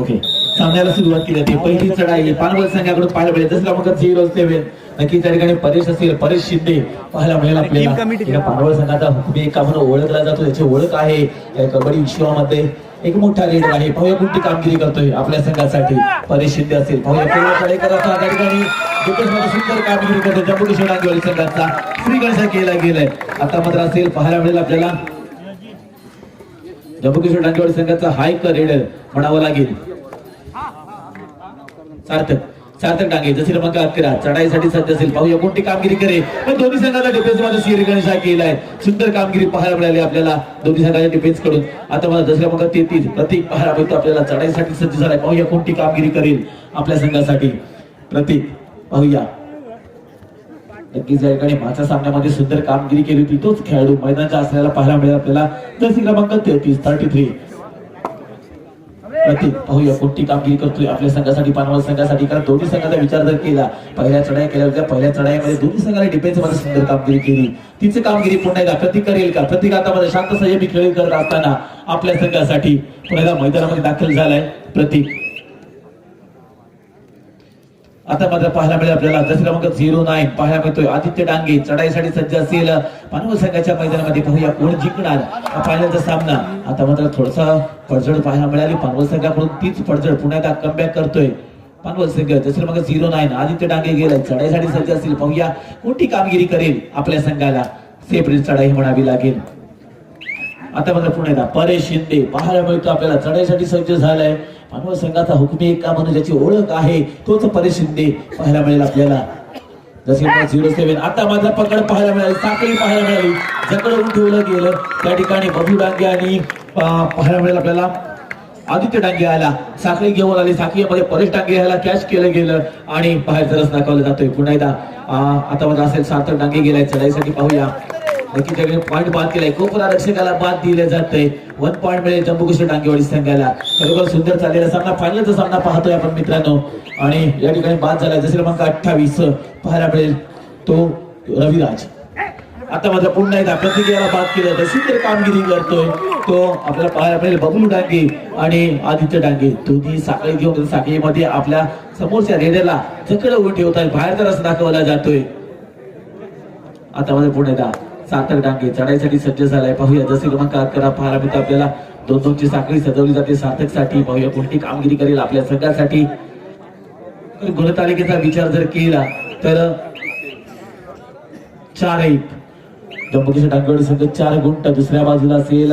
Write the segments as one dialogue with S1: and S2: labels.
S1: Okay सामन्याला सुरुवात केली. होती पहिली चढाई पानवल संघाकडून पाहायला मिळेल. जसं आपण झिरो सेव्हन नक्की त्या ठिकाणी परेश असेल परेश शिंदे पाहायला मिळेल आपल्याला. एका पानवल संघाचा हुकमी एका म्हणून ओळखला जातो. त्याची ओळख आहे कबड्डी विश्वामध्ये. एक मोठा लीडर आहे. पाहूया कोणती कामगिरी करतोय आपल्या संघासाठी. परेश शिंदे असेल. पाहूया त्या ठिकाणी सुंदर कामगिरी करतो. जम्मू किशोर संघाचा. श्रीगणेशा केला गेलाय. आता मात्र असेल पाहायला मिळेल आपल्याला. जम्मू किशोर संघाचा हाय रेडर म्हणावं लागेल. सार्थक सार्थक डांगे जसे क्रमांक अकरा चढाईसाठी सज्ज असेल. पाहूया कोणती कामगिरी करे पण दोन्ही संघाचा डिफेन्स माझा श्री गणेश हा केलाय सुंदर कामगिरी पाहायला मिळाली आपल्याला दोन्ही संघाच्या डिफेन्सकडून. आता मला दसऱ्या क्रमांक तेहतीस प्रतीक पाहायला मिळतो आपल्याला. चढाईसाठी सज्ज झालाय. पाहूया कोणती कामगिरी करेल आपल्या संघासाठी. प्रतीक पाहूया. नक्कीच या ठिकाणी मागच्या सामन्यामध्ये सुंदर कामगिरी केली होती. तोच खेळाडू मैदानाच्या असल्याला पाहायला मिळेल आपल्याला. जर्सी क्रमांक तेहतीस थर्टी थ्री प्रतीक पाहूया कोणती कामगिरी करतोय आपल्या संघासाठी पानवल संघासाठी. कारण दोन्ही संघाचा विचार जर केला पहिल्या चढाई केल्या होत्या पहिल्या चढाईमध्ये दोन्ही संघाने डिफेन्समध्ये सुंदर कामगिरी केली. तिची कामगिरी पुन्हा एकदा प्रतीक करेल का? प्रतीक आता मध्ये शांत संयमी खेळ करत असताना आपल्या संघासाठी पुन्हा मैदानामध्ये दाखल झालाय. प्रतीक. आता मात्र पाहायला मिळेल आपल्याला. जसे क्रमांक झिरो नाईन. पाहायला मिळतोय आदित्य डांगे चढाईसाठी सज्ज असेल पानवल संघाच्या मैदानामध्ये पाहूया कोण जिंकणार. हा फायनलचा सामना. आता मात्र थोडासा पडझड पाहायला मिळाली. पानवल संघाकडून तीच पडझड पुण्यात एकदा कमबॅक करतोय. पानवल संघ जसे क्रमांक झिरो नाईन. आदित्य डांगे गेलाय. चढाईसाठी सज्ज असेल पाहूया कोणती कामगिरी करेल आपल्या संघाला. सेपरेट चढाई म्हणावी लागेल. आता मात्र पुण्याला परेश शिंदे. पाहायला मिळतो आपल्याला. चढाईसाठी सज्ज झालाय. मानव संघाचा हुकमी एक का म्हणून ज्याची ओळख आहे तोच परेश शिंदे पाहायला मिळेल आपल्याला. जसे झिरो सेव्हन आता माझा पकड पाहायला मिळाली साखळी पाहायला मिळाली. जकडून ठेवलं गेलं. त्या ठिकाणी बबलू डांगे आणि पाहायला मिळेल आपल्याला. आदित्य डांगे आला. साखळी घेऊन आली. साखळीमध्ये परेश डांगे याला कॅच केलं गेलं आणि बाहेर जरच दाखवलं जातोय पुन्हा एकदा. आता मला असेल सार्थक डांगे गेलाय. चढाईसाठी पाहूया. नक्की पॉईंट बाद केलाय. कोपरा रक्षकाला बाद दिले जातंय. वन पॉईंट मिळेल जम्मू काश्मीर डांगेवाडी संघाला. खरोखर सुंदर चाललेला सामना फायनलचा सामना पाहतोय आपण मित्रांनो. आणि या ठिकाणी बाद झालाय जसे क्रमांक अठ्ठावीस पाहायला मिळेल तो रविराज. आता माझा पुन्हा एकदा प्रतिक्रियाला बाद केलं. तर सुंदर कामगिरी करतोय तो आपल्याला पाहायला मिळेल बबलू डांगे आणि आदित्य डांगे. दोन्ही साखळी घेऊन साखळीमध्ये आपल्या समोरच्या रेड्याला उभे उभं ठेवतात बाहेर तर असं दाखवला जातोय. आता माझा पुढे एकदा सार्थक डांगे चढाईसाठी सज्ज झालाय. पाहूया जसे क्रमांक अकरा पाहायला आपल्याला. दोन दोनची साखळी सजवली जाते सार्थकसाठी पाहूया कोणती कामगिरी करेल आपल्या संघासाठी. गुणतालिकेचा विचार जर केला तर चार एक. जम्मू काश्मीर डांगेवाडी संघ चार गुण तर दुसऱ्या बाजूला असेल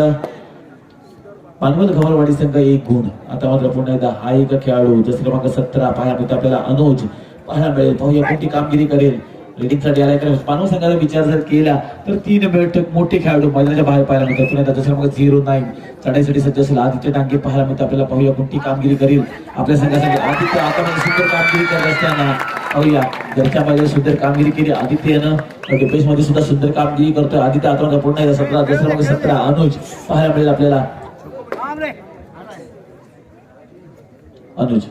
S1: पानवल खबरवाडी संघ एक गुण. आता मात्र पुन्हा एकदा हा एक खेळाडू जसे क्रमांक सतरा पाहायला मिळतो आपल्याला अनुज. पाहायला मिळेल. पाहूया कोणती कामगिरी करेल. रेडिंगसाठी आलाय तर पानवल संघाचा विचार जर केला तर तीन मिनिट मोठे खेळाडू मैदानाच्या बाहेर पाहायला मिळतात. पुन्हा जसे क्रमांक झिरो नाईन. चढाईसाठी सज्ज असेल आदित्य डांगे पाहायला मिळतं. आपल्याला पाहूया कोणती कामगिरी करेल. आपल्या संघासाठी आदित्य आता मध्ये सुंदर कामगिरी करत असताना पाहूया. घरच्या मध्ये सुंदर कामगिरी केली. आदित्यनं डिफेन्समध्ये सुद्धा सुंदर कामगिरी करतोय. आदित्य आता पुन्हा एकदा सतरा जसे क्रमांक सतरा अनुज. पाहायला मिळेल आपल्याला. अनुज.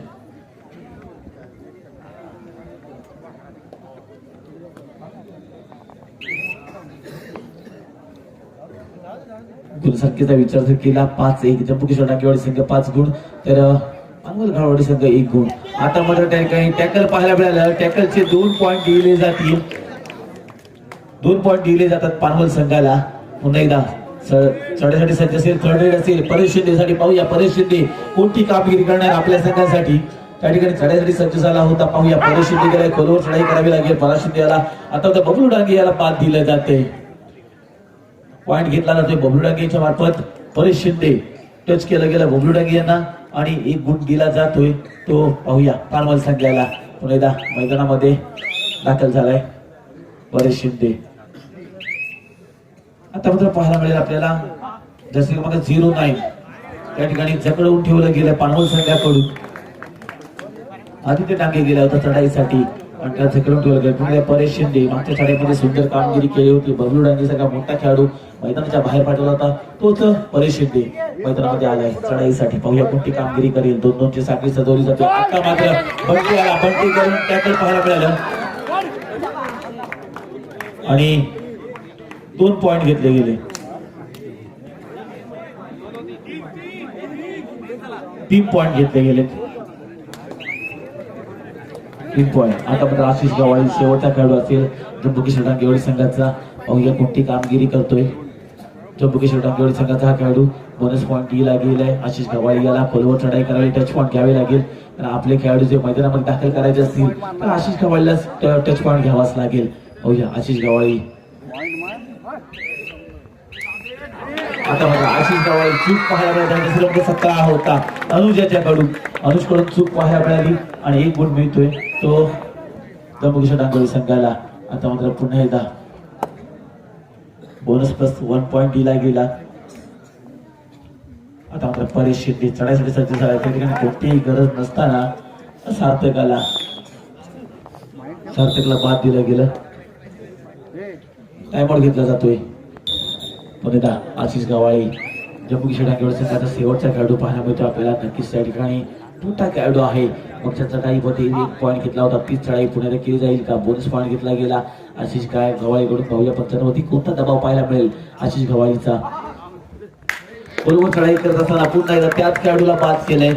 S1: गुणसंख्येचा विचार जर केला पाच एक. जम्मू किशोर टाकेवाडी संघ पाच गुण तर अनमोल घाडवाडी संघ एक गुण. आता मात्र त्या ठिकाणी टॅकल पाहायला मिळालं. टॅकलचे दोन पॉईंट दिले जातील. दोन पॉईंट दिले जातात पानवल संघाला. पुन्हा एकदा च- सज्ज असेल थर्ड रेड असेल परेश शिंदेसाठी पाहूया. परेश शिंदे कोणती कामगिरी करणार आपल्या संघासाठी? त्या ठिकाणी चढाईसाठी सज्ज झाला होता पाहूया. परेश शिंदे गेलाय खोलवर चढाई करावी लागेल. पराश शिंदे याला. आता आता बबलू डांगे याला पाच दिलं जाते. पॉईंट घेतला जातोय बबलू डांगेच्या मार्फत. परेश शिंदे टच केलं गेलं बबलू डांगे यांना आणि एक गुण दिला जातोय तो पाहूया. पानवल संघाला पुन्हा एकदा मैदानामध्ये दाखल झालाय परेश शिंदे. आता मात्र पाहायला मिळेल आपल्याला जसे क्रमांक झिरो नाईन त्या ठिकाणी जकडवून ठेवलं गेलं पानवल संघाकडून. आदित्य डांगे गेला होता चढाईसाठी. आणि त्याचं झकडून ठेवलं गेलं पुढे परेश शिंदे मागच्या शाळेमध्ये सुंदर कामगिरी केली होती. बबलू डांगे सगळा मोठा खेळाडू मैदानाच्या बाहेर पाठवला होता. तोच परेश शिंदे मैदानामध्ये आलाय. चढाईसाठी पाहूया कोणती कामगिरी करेल. दोन दोनची साखळी सजवली जाते आता मात्र बंटी आला. बंटी करून टॅकल पाहायला मिळालं. आणि दोन पॉइंट घेतले गेले. तीन पॉईंट घेतले गेले तीन पॉईंट आता आशिष गवाळी शेवटचा खेळाडू असेल जम्मू किशोर डांगेवाडी संघाचा अवघ्या कोणती कामगिरी करतोय. जम्मू किशोर डांगेवाडी संघाचा हा खेळाडू बोनस पॉईंट डी गेलाय. आशिष गवाळी याला खोलवर चढाई करावी टच पॉईंट घ्यावे लागेल. आणि आपले खेळाडू जे मैदानामध्ये दाखल करायचे असतील तर आशिष गवाळीला टच पॉईंट घ्यावाच लागेल. अवघ्या आशिष गवाळी आता बघा आशिष गवाळी चूक पाहायला मिळाली. दुसरं सतरा होता. अनुजाच्याकडून अनुजकडून चूक पाहायला मिळाली. आणि एक गुण मिळतोय. तो जम्मू डांगोळी संघाला. आता मात्र पुन्हा एकदा बोनस प्लस वन पॉईंट दिला गेला. आता मात्र परेश शिंदे चढायसाठी सज्ज झाला. त्या ठिकाणी कोणतीही गरज नसताना सार्थकाला सार्थकला बाद दिलं गेलं. टायमआउट घेतला जातोय. पुन्हा आशिष गवाळी जम्मू किशोर डांगेवाडी संघाचा शेवटचा खेळाडू पाहायला मिळतो आपल्याला. नक्कीच त्या ठिकाणी मोठा खेळाडू आहे. मग त्याचा काही मध्ये एक पॉईंट घेतला होता. तीच चढाई पुण्याला केली जाईल का? बोनस पॉईंट घेतला गेला. आशिष काय? गवाळीकडून पाहूया. पंचांवरती कोणता दबाव पाहायला मिळेल? आशिष गवाळीचा बरोबर चढाई करत असताना पुन्हा एकदा त्याच खेळाडूला बाद केलंय.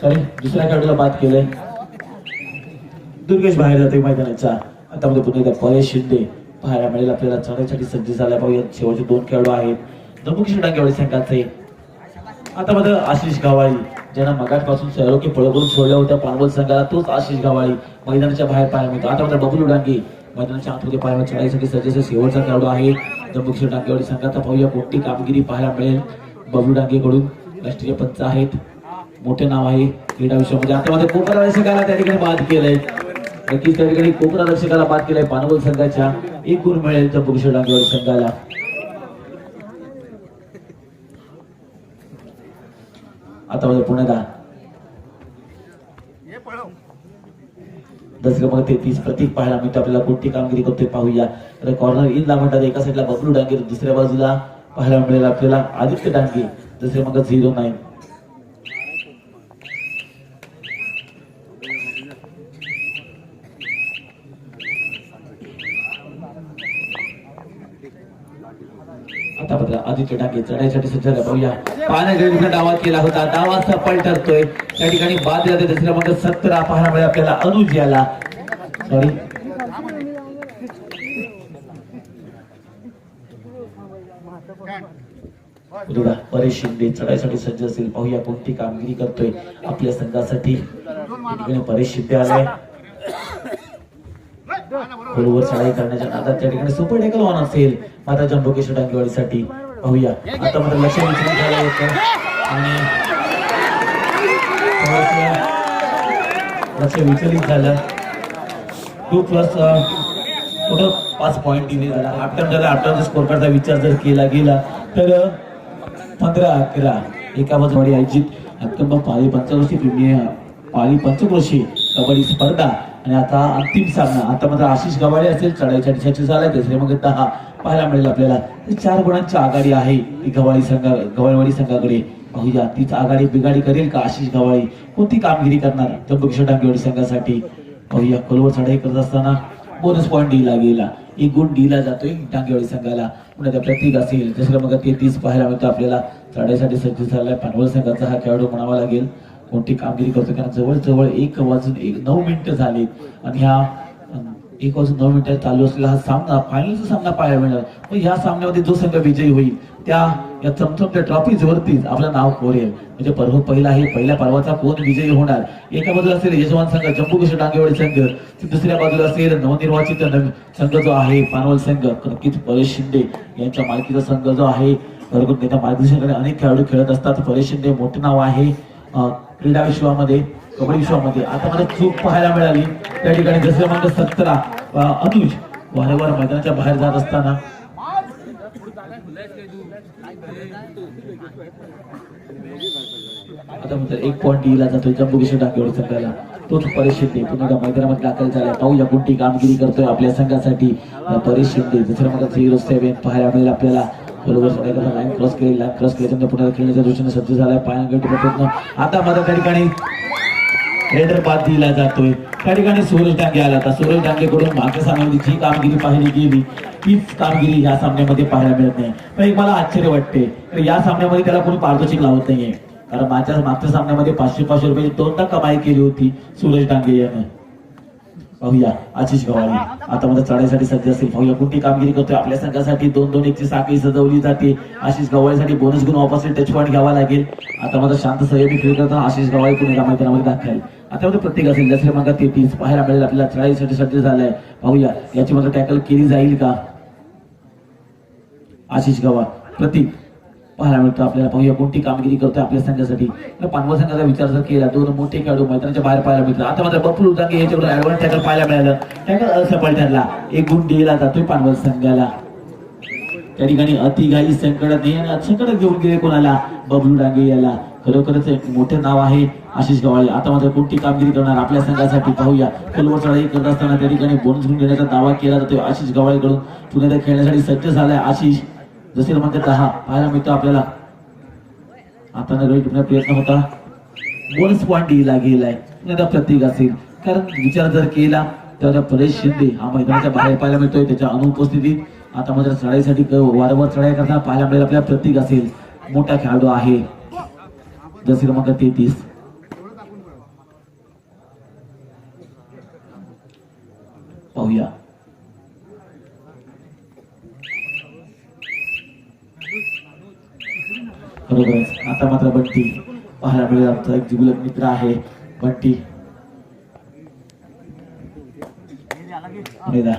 S1: सॉरी दुसऱ्या खेळाडूला बाद केलंय. दुर्गेश बाहेर जाते मैदानाचा. आता मध्ये पुन्हा एकदा परेश शिंदे पाहायला मिळेल. आपल्याला चढाईसाठी सज्ज झाल्या. पाहूया. शेवटचे दोन खेळाडू आहेत. जम्मू किशोर डांगेवाडी संघाचे. आता माझं आशिष गावाळी ज्यांना मगाटपासून सहयोगी पळ करून सोडल्या होत्या पानवल संघाला तोच आशिष गावाळी मैदानाच्या बाहेर पाहायला मिळतो. आता मात्र बबलू डांगे मैदानाच्या आतमध्ये पाहायला चढाईसाठी सजेचा शेवटचा खेळाडू आहे. तर किशोर डांगेवाडी संघाचा पाहूया कोणती कामगिरी पाहायला मिळेल. बबलू डांगेकडून राष्ट्रीय पंच आहेत. मोठे नाव आहे क्रीडा विश्वामध्ये. आता मध्ये कोकणा रक्षकाला त्या ठिकाणी बाद केलंय. नक्कीच त्या ठिकाणी कोकरा रक्षकाला बाद केलंय पानवल संघाच्या. एक गुण मिळेल तर किशोर डांगेवाडी संघाला. आता म्हणजे मध्ये पुण्याला दस क्रमांक तेहतीस प्रतीक पाहायला मिळतो. आपल्याला कोणती कामगिरी करतोय पाहूया. तर कॉर्नर इन ला म्हणतात एका साईडला बबलू डांगे दुसऱ्या बाजूला पाहायला मिळेल आपल्याला आदित्य डांगे. दुसरे मग झिरो नाईन आता बघा आदित्य टाके चढायसाठी सज्ज झाला पाहूया पाण्याच्या डावात केला होता. डावा सफल ठरतोय त्या ठिकाणी बाद जाते दुसऱ्या मग सत्तरा पाहायला आपल्याला अनुज याला सॉरी परेश शिंदे चढायसाठी सज्ज असेल पाहूया कोणती कामगिरी करतोय आपल्या संघासाठी. परेश शिंदे आलाय खोलवर चढाई करण्याच्या नादात त्या ठिकाणी सुपर डेकल ऑन असेल. माता जम्बो डांगेवाडीसाठी. पाहूया. आता मात्र लक्ष विचलित झालं होतं आणि लक्ष विचलित झालं. टू प्लस टोटल पाच पॉईंट दिले झाला. आफ्टर झाला आफ्टर टाइमचा स्कोर कार्डचा विचार जर केला गेला तर पंधरा अकरा. एका बाजूवाडी आयोजित अत्यंत पाळी पंचवर्षी प्रीमियर पाळी पंचक्रोशी कबड्डी स्पर्धा. आणि आता अंतिम सामना. आता मात्र आशिष गवाडे असेल चढाईच्या दिशाची झालाय. तिसरे मग दहा. पाहायला मिळेल आपल्याला. चार गुणांची आघाडी आहे. ती गवाळी संघा गवाळवाडी संघाकडे पाहूया. तीच आघाडी बिघाडी करेल का आशिष गवाळी कोणती कामगिरी करणार? जम्बू डांगेवाडी संघासाठी पाहूया. खोलवर चढाई करत असताना बोनस पॉईंट डीला गेला. एक गुण डीला जातोय डांगेवाडी संघाला. पुन्हा त्या प्रतीक असेल. दुसऱ्या मग तेहतीस पाहायला मिळतं आपल्याला. चढाईसाठी सज्ज झालाय. पानवल संघाचा हा खेळाडू म्हणावा लागेल. कोणती कामगिरी करतो कारण जवळजवळ एक वाजून एक नऊ मिनिटं झाली आणि ह्या एक वाजून नऊ मिनिटात चालू असलेला हा सामना फायनलचा सामना पाहायला मिळणार. मग ह्या सामन्यामध्ये जो संघ विजयी होईल त्या या चमचमच्या ट्रॉफीज वरतीच आपलं नाव कोरेल. म्हणजे पर्व पहिला आहे पहिल्या पर्वाचा कोण विजयी होणार? एका बाजूला असेल यजमान संघ जम्मू कृष्ण डांगेवाडी संघ. दुसऱ्या बाजूला असेल नवनिर्वाचित संघ जो आहे पानवल संघ. नक्कीच परेश शिंदे यांच्या मालकीचा संघ जो आहे. घरगुत नेता मार्गदर्शनाकडे अनेक खेळाडू खेळत असतात. परेश शिंदे मोठे नाव आहे क्रीडा विश्वामध्ये. कबड्डी विश्वामध्ये. आता मला चूक पाहायला मिळाली. त्या ठिकाणी जसं म्हणजे सतरा अनुज वारंवार मैदानाच्या बाहेर जात असताना. आता म्हणतात एक पॉईंट दिला जातोय जम्बू किशोर डाकेवाडी संघाला. तोच परेश शिंदे पुन्हा एकदा मैदानामध्ये दाखल झाला पाहूया कोणती कामगिरी करतोय आपल्या संघासाठी. परेश शिंदे दुसऱ्या मग झिरो सेव्हन पाहायला मिळेल आपल्याला. बरोबर सगळ्या लाईन क्रॉस केली लाईन क्रॉस केल्यानंतर पुन्हा खेळण्याच्या दृष्टीने सज्ज झालाय. पायांगठी प्रयत्न आता मात्र त्या ठिकाणी रेडर बाद दिला जातोय. त्या ठिकाणी सूरज डांगे आला होता. सूरज डांगेकडून मागच्या सामन्यामध्ये जी कामगिरी पाहिली गेली तीच कामगिरी या सामन्यामध्ये पाहायला मिळत नाही. पण एक मला आश्चर्य वाटते तर या सामन्यामध्ये त्याला कोणी पारितोषिक लावत नाहीये. कारण माझ्या मागच्या सामन्यामध्ये पाचशे पाचशे रुपयाची दोनदा कमाई केली होती सूरज डांगे यानं. पाहूया आशिष गव्हाणे आता मला चढाईसाठी सज्ज असेल पाहूया कोणती कामगिरी करतोय? आपल्या संघासाठी दोन दोन एकची साखळी सजवली जाते. आशिष गव्हाळीसाठी बोनस घेऊन वापस टच पॉईंट घ्यावा लागेल. आता मला शांत सहयोगी खेळ करताना आशिष गव्हाळी पुणे मैदानामध्ये दाखल. आता मध्ये प्रत्येक असेल जसरे तेहतीस पाहायला मिळेल आपल्याला चाळीस सज्ज झालंय. पाहूया याची मात्र टॅकल केली जाईल का? आशिष गवा प्रतीक पाहायला मिळतो आपल्याला. पाहूया कोणती कामगिरी करतोय आपल्या संघासाठी. पानवा संघाचा विचार जर केला दोन मोठे खेळाडू मैदानाच्या बाहेर पाहायला मिळतात. आता मात्र बप्पू उदांगे याच्यावर ऍडव्हान्स टॅकल पाहायला मिळालं. टॅकल असफल ठरला एक गुण दिला जातोय पानवल संघाला. त्या ठिकाणी अतिघाई संकट नाही आणि संकट घेऊन गेले कोणाला? बबलू डांगे याला. खरोखरच एक मोठे नाव आहे आशिष गवाळे. आता मात्र कोणती कामगिरी करणार? आपल्या संघासाठी पाहूया. खोलवर चढाई करत असताना त्या ठिकाणी बोनस घेऊन घेण्याचा दावा केला जातो आशिष गवाळेकडून. पुण्याला खेळण्यासाठी सज्ज झालाय आशिष. जसे क्रमांक दहा पाहायला मिळतो आपल्याला. आता नगरी प्रयत्न होता. बोनस पॉईंट दिला गेलाय. पुण्याचा प्रतीक असेल. कारण विचार जर केला तर परेश शिंदे हा मैदानाच्या बाहेर पाहायला मिळतोय. त्याच्या अनुपस्थितीत आता मात्र चढाईसाठी वारंवार चढाई करताना पाहायला मिळेल आपल्याला प्रतीक असेल. मोठा खेळाडू आहे. जसे क्रमांक तेहतीस. पाहूया. बरोबरच आता मात्र बंटी पाहायला मिळेल. आमचा एक जिबुलक मित्र आहे बंटी मेधा.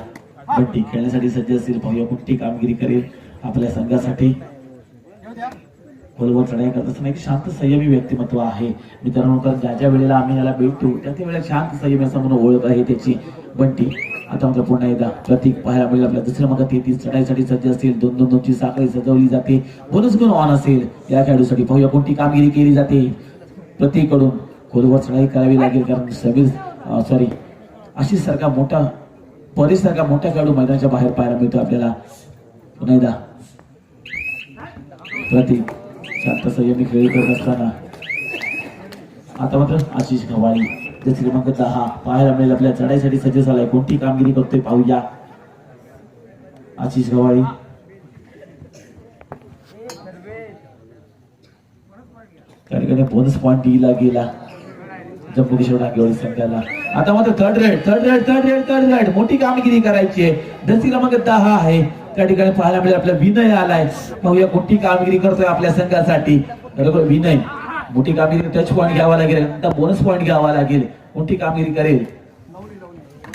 S1: बंटी खेळण्यासाठी सज्ज असेल पाहूया कुठली कामगिरी करेल आपल्या संघासाठी. खोलवर चढाई करत असताना एक शांत संयमी व्यक्तिमत्व आहे. मित्रांनो कारण ज्या ज्या वेळेला आम्ही याला भेटतो त्या त्या वेळेला शांत संयमी असं म्हणून ओळख आहे त्याची. बंटी आता मात्र पुन्हा एकदा प्रतीक पाहायला मिळेल आपल्या दुसऱ्या मग ती चढाईसाठी सज्ज असेल दोन दोन दोनची साखळी सजवली जाते. बोनस गुण ऑन असेल. या खेळाडूसाठी पाहूया कोणती कामगिरी केली जाते. प्रतीकडून खोलवर चढाई करावी लागेल कारण समीर सॉरी आशिष सारखा मोठा परेश सारखा मोठा खेळाडू मैदानाच्या बाहेर पाहायला मिळतो आपल्याला. पुन्हा एकदा. प्रतीक शांत संयमी खेळ करत असताना. आता मात्र आशिष गवाळी जे क्रमांक दहा पाहायला मिळेल आपल्या चढाईसाठी सज्ज झालाय. कोणती कामगिरी करतोय पाहूया. आशिष गवाळी कार्यक्रम बोनस पॉईंट दिला गेला. जम्मू किशोर डांगेवाडी संघाला. आता मात्र third raid third raid third raid third raid मोठी कामगिरी करायची आहे. दसी क्रमांक दहा आहे. त्या ठिकाणी पाहायला मिळेल आपला विनय आलाय. पाहूया कोणती कामगिरी करतोय आपल्या संघासाठी. बरोबर विनय. मोठी कामगिरी टच पॉईंट घ्यावा लागेल. नंतर बोनस पॉईंट घ्यावा लागेल. मोठी कामगिरी करेल.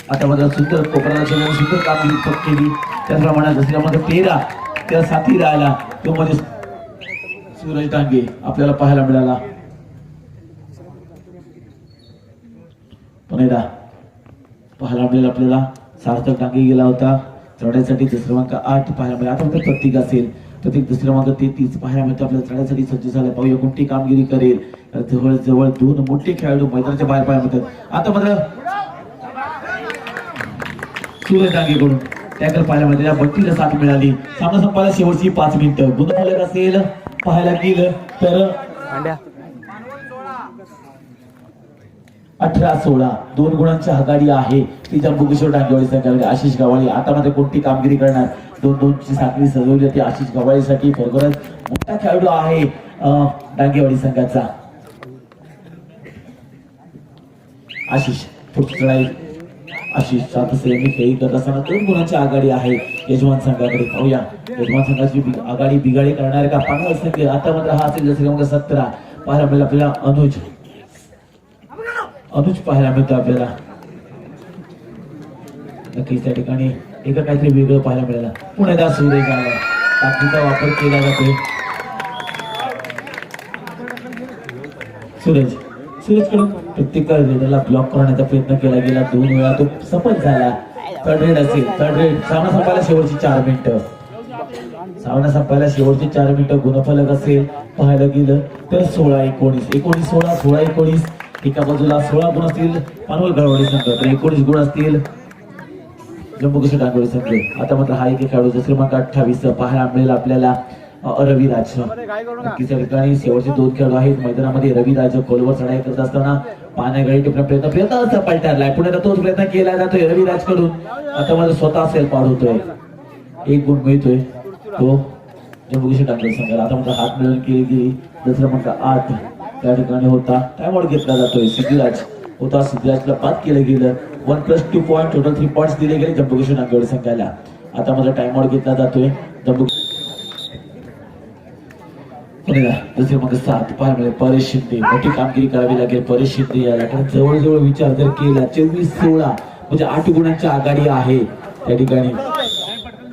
S1: आता मला सुंदर कोकणाला सुंदर कामगिरी केली. त्याचप्रमाणे दुसऱ्यामध्ये तेरा त्या साथी राहिला. तो म्हणजे सूरज डांगे आपल्याला पाहायला मिळाला. पण एकदा पाहायला मिळेल आपल्याला. सार्थक डांगे गेला होता. चढायसाठी दुसरा क्रमांक आठ पाहायला मिळेल. आता फक्त प्रतीक असेल. प्रतीक दुसरा क्रमांक तेहतीस पाहायला मिळतो. आपल्याला चढायसाठी सज्ज झाला. पाहूया कोणती कामगिरी करेल. जवळ जवळ दोन मोठे खेळाडू मैदानाच्या बाहेर पाहायला मिळतात. आता मात्र सूर्य डांगेकडून टॅकल पाहायला मिळते. त्या बट्टीला साथ मिळाली. सामना संपायला शेवटची पाच मिनिटं. गुन्हा असेल पाहायला गेलं तर अठरा सोळा दोन गुणांची आघाडी आहे. ती जम्मू डांगेवाडी संघाला आशिष गव्हाळी आता मध्ये कोणती कामगिरी करणार? दोन दोनची साखळी सजवली होती आशिष गव्हाळीसाठी बरोबरच मोठा खेळाडू आहे अं, डांगेवाडी संघाचा. आशिष पुढची आशिष सात सेमी खेळी करत असताना दोन गुणांची आघाडी आहे. यजमान संघाकडे पाहूया. यजमान संघाची आघाडी बिघाडी करणार का? पांढरा संघ आता मात्र हा असेल जसं क्रमांक सतरा. पाहायला मिळेल आपल्याला अनुज. अनुज पाहायला मिळतो आपल्याला? नक्कीच त्या ठिकाणी एका काहीतरी वेगळं पाहायला मिळालं. पुणेदा सूर्य गाला ताकदीचा वापर केला जातोय. सूरज सूरजकडून प्रत्येक रेडला ब्लॉक करण्याचा प्रयत्न केला गेला. दोन वेळा तो सफल झाला. थर्ड रेड असेल. थर्ड रेड सामना संपायला शेवटची चार मिनिटं. सामना संपायला शेवटची चार मिनिटं. गुणफलक असेल. पाहायला गेलं तर सोळा एकोणीस. एकोणीस सोळा सोळा एकोणीस. एका बाजूला सोळा गुण असतील पानवल गळवाडी संघ तर एकोणीस गुण असतील. जम्मू काश्मीर डांगोळे संघ. आता मात्र हा एक खेळाडू जसं क्रमांक अठ्ठावीस पाहायला मिळेल आपल्याला रविराज. नक्कीच या ठिकाणी शेवटचे दोन खेळाडू आहेत. मैदानामध्ये रविराज खोलवर चढाई करत असताना पाण्याकडे टिपण्या प्रयत्न प्रयत्न असा पलटारलाय पुढे तोच प्रयत्न केला जातोय रविराजकडून आता माझा स्वतः सेल पाडवतोय एक गुण मिळतोय तो जम्मू काश्मीर डांगोळे संघाला. आता मात्र हात मिळवून केली गेली. दुसरं क्रमांक आठ. त्या ठिकाणी होता. टाइमआउट घेतला जातोय. सिद्धिराज होता. सिद्धिराजला बाद केलं गेलं. One plus two point total three point दिले गेले जम्बू किशोर संघाला. आता माझा टाइमआउट घेतला जातोय. जम्बू दुसरे मग सात. पाय मिळेल परेश शिंदे. मोठी कामगिरी करावी लागेल परेश शिंदे याला. कारण जवळजवळ विचार जर केला चोवीस सोळा म्हणजे आठ गुणांची आघाडी आहे. त्या ठिकाणी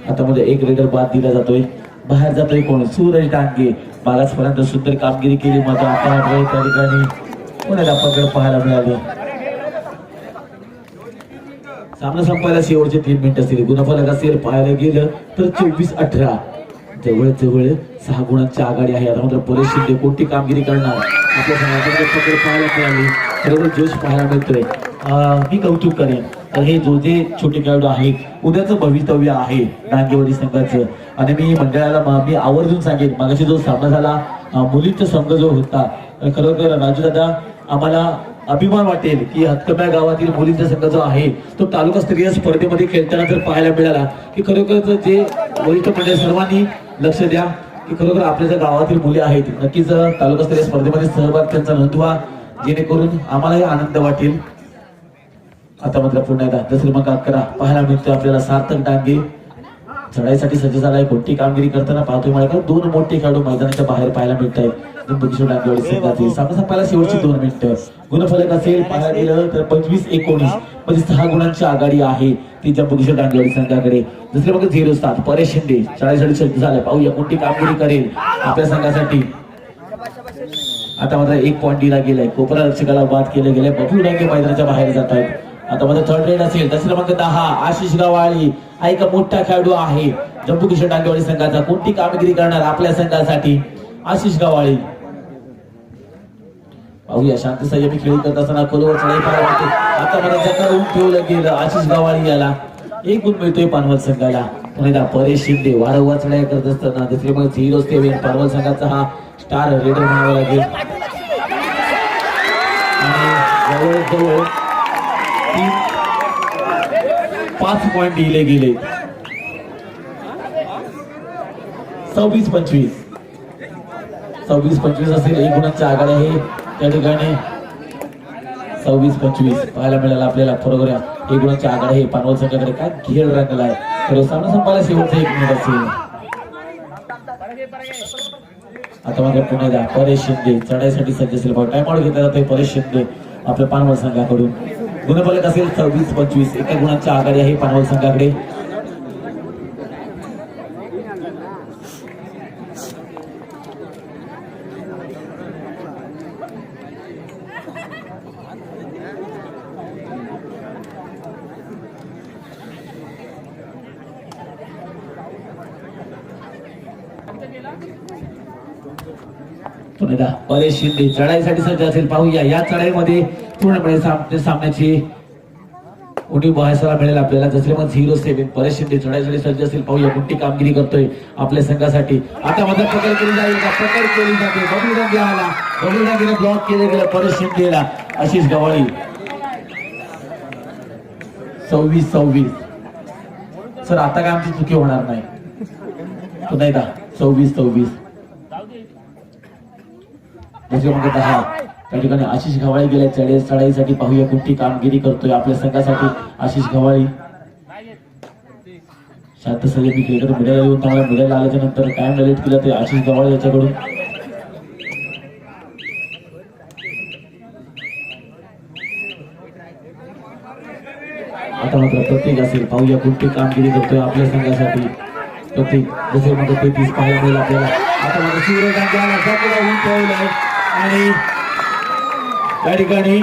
S1: आता म्हणजे एक रेडर बाद दिला जातोय. बाहेर जातोय कोण? सूरज डांगे. मागासपर्यंत सुंदर कामगिरी केली. माझा आता मात्र त्या ठिकाणी पुण्याला पकड पाहायला मिळाली. सामना संपायला शेवटचे तीन मिनिट असतील. गुणफलक असेल पाहायला गेलं तर चोवीस अठरा. जवळ जवळ सहा गुणांची आघाडी आहे. आता मात्र परेश शिंदे कोणती कामगिरी करणार? आपल्या समाजाकडे पकड पाहायला मिळाली. खरोखर जोश पाहायला मिळतोय. मी कौतुक करेन. तर हे जो जे छोटे खेळाडू आहेत. उद्याचं भवितव्य आहे. नांगेवाडी संघाचं. आणि मी मंडळाला मी आवर्जून सांगेन मागाशी जो सामना झाला मुलींचा संघ जो होता तर खरोखर राजूदादा आम्हाला अभिमान वाटेल की हतकब्या गावातील मुलींचा संघ जो आहे तो तालुकास्तरीय स्पर्धेमध्ये खेळताना जर पाहायला मिळाला की खरोखर जे वरिष्ठ मंडळ सर्वांनी लक्ष द्या की खरोखर आपल्या ज्या गावातील मुली आहेत नक्कीच तालुकास्तरीय स्पर्धेमध्ये सहभाग त्यांचा नोंदवा जेणेकरून आम्हालाही आनंद वाटेल. आता मात्र पुन्हा एकदा दसरी मग करा पाहायला मिळतो आपल्याला सार्थक डांगे. चढाईसाठी सज्ज झाला आहे. कोणती कामगिरी करताना पाहतोय मला का दोन मोठे खेळाडू मैदानाच्या बाहेर पाहायला मिळत आहेत बघितलं डांगेवाडी सामना संपायला शेवटची दोन मिनिटं. गुणफलक असेल पाहायला गेलं तर पंचवीस एकोणीस म्हणजे सहा गुणांची आघाडी आहे ती जम्बू किशोर डांगेवाडी संघाकडे. दुसरे मग झिरो सात परेश शिंदे. चढाईसाठी सज्ज झालाय. पाहूया कोणती कामगिरी करेल आपल्या संघासाठी. आता मात्र एक पॉईंट दिला गेलाय. कोपरा रक्षकाला बाद केलं गेलंय. बघू डांगे मैदानाच्या बाहेर जात आहेत आता मध्ये थर्ड रेड असेल दस क्रमांक दहा आशिष गवाळी हा एक मोठा खेळाडू आहे. जम्मू किशोर डांगेवाडी संघाचा कोणती कामगिरी करणार आपल्या संघासाठी? आशिष गवाळी. पाहूया शांत संयमी खेळी करत असताना खोलवर चढाई पाहायला वाटते आता मला जकाळून ठेवलं गेलं आशिष गवाळी याला. एक गुण मिळतोय पानवल संघाला. पुन्हा परेश शिंदे वारंवार चढाई करत असताना दुसरे मग झिरो सेव्हन पानवल संघाचा हा स्टार रेडर म्हणावा लागेल. आणि जवळजवळ पाच पॉइंट दिले गेले. सव्वीस पंचवीस. सव्वीस पंचवीस असेल एक गुणांच्या आघाडी आहे. त्या ठिकाणी सव्वीस पंचवीस पाहायला मिळालं आपल्याला. बरोबर एक गुणांच्या आघाडी आहे. पानवल संघाकडे काय घेर रंगला आहे. तर सामना संपायला शेवटचा एक मिनिट असेल. आता मात्र पुन्हा द्या परेश शिंदे चढाईसाठी सज्ज असेल टाइम आउट घेतला जातोय परेश शिंदे आपल्या पानवल संघाकडून. गुणफलक असेल सव्वीस पंचवीस एका गुणांच्या आघाडी आहे पानवल संघाकडे. पुन्हा परेश शिंदे चढाईसाठी सज्ज असेल. पाहूया या चढाईमध्ये पूर्णपणे सामने सामन्याची उडी बहायला मिळेल आपल्याला. जसले मग झिरो सेव्हन परेश शिंदे चढाईसाठी सज्ज असेल पाहूया कोणती कामगिरी करतोय आपल्या संघासाठी. आता मदत पकड केली जाईल का? पकड केली जाते. बबलू रंगे आला. बबलू रंगेने ब्लॉक केले गेलं. परेश शिंदेला आशिष गवाळी. सव्वीस सव्वीस. सर आता काय आमची चुकी होणार नाही. पुन्हा एकदा सव्वीस सव्वीस. दुसरे म्हणजे दहा त्या ठिकाणी आशिष घवाळी गेल्या चढे चढाईसाठी पाहूया कोणती कामगिरी करतोय आपल्या संघासाठी आशिष घवाळी शांत सगळे क्रिकेट मिडायला येऊन चांगला मिडायला आल्याच्यानंतर काय नलेट केलं ते आशिष गव्हाळी याच्याकडून? आता मात्र प्रत्येक असेल. पाहूया कोणती कामगिरी करतोय आपल्या संघासाठी. प्रत्येक जसे म्हणजे तेहतीस पाहायला मिळेल आपल्याला. आता मात्र सूर्यकांत आणि त्या ठिकाणी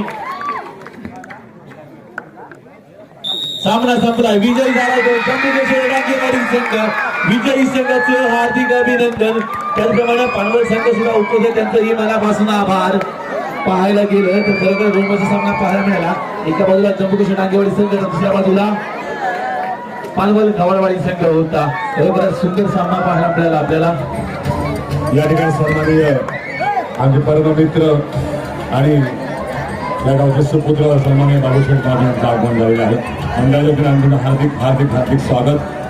S1: सामना संपला. विजयी झाला तो. संघ विजयी संघाचं हार्दिक अभिनंदन. त्याचप्रमाणे पानवळ संघ सुद्धा उपस्थित त्यांचंही मनापासून आभार. पाहायला गेलं तर खरोखर रोमाचा सामना पाहायला मिळाला. एका बाजूला जम्मू काश्मीर डांगेवाडी संघ दुसऱ्या बाजूला पानवल गवळवाडी संघ होता. खरोखर सुंदर सामना पाहायला मिळाला आपल्याला.
S2: या ठिकाणी सन्माननीय आमचे परममित्र आणि या गावचे सुपुत्र सन्मान्य बाबूसाहेब बाबू आगमन झालेलं आहे मंडळाच्या आमचं हार्दिक हार्दिक हार्दिक स्वागत.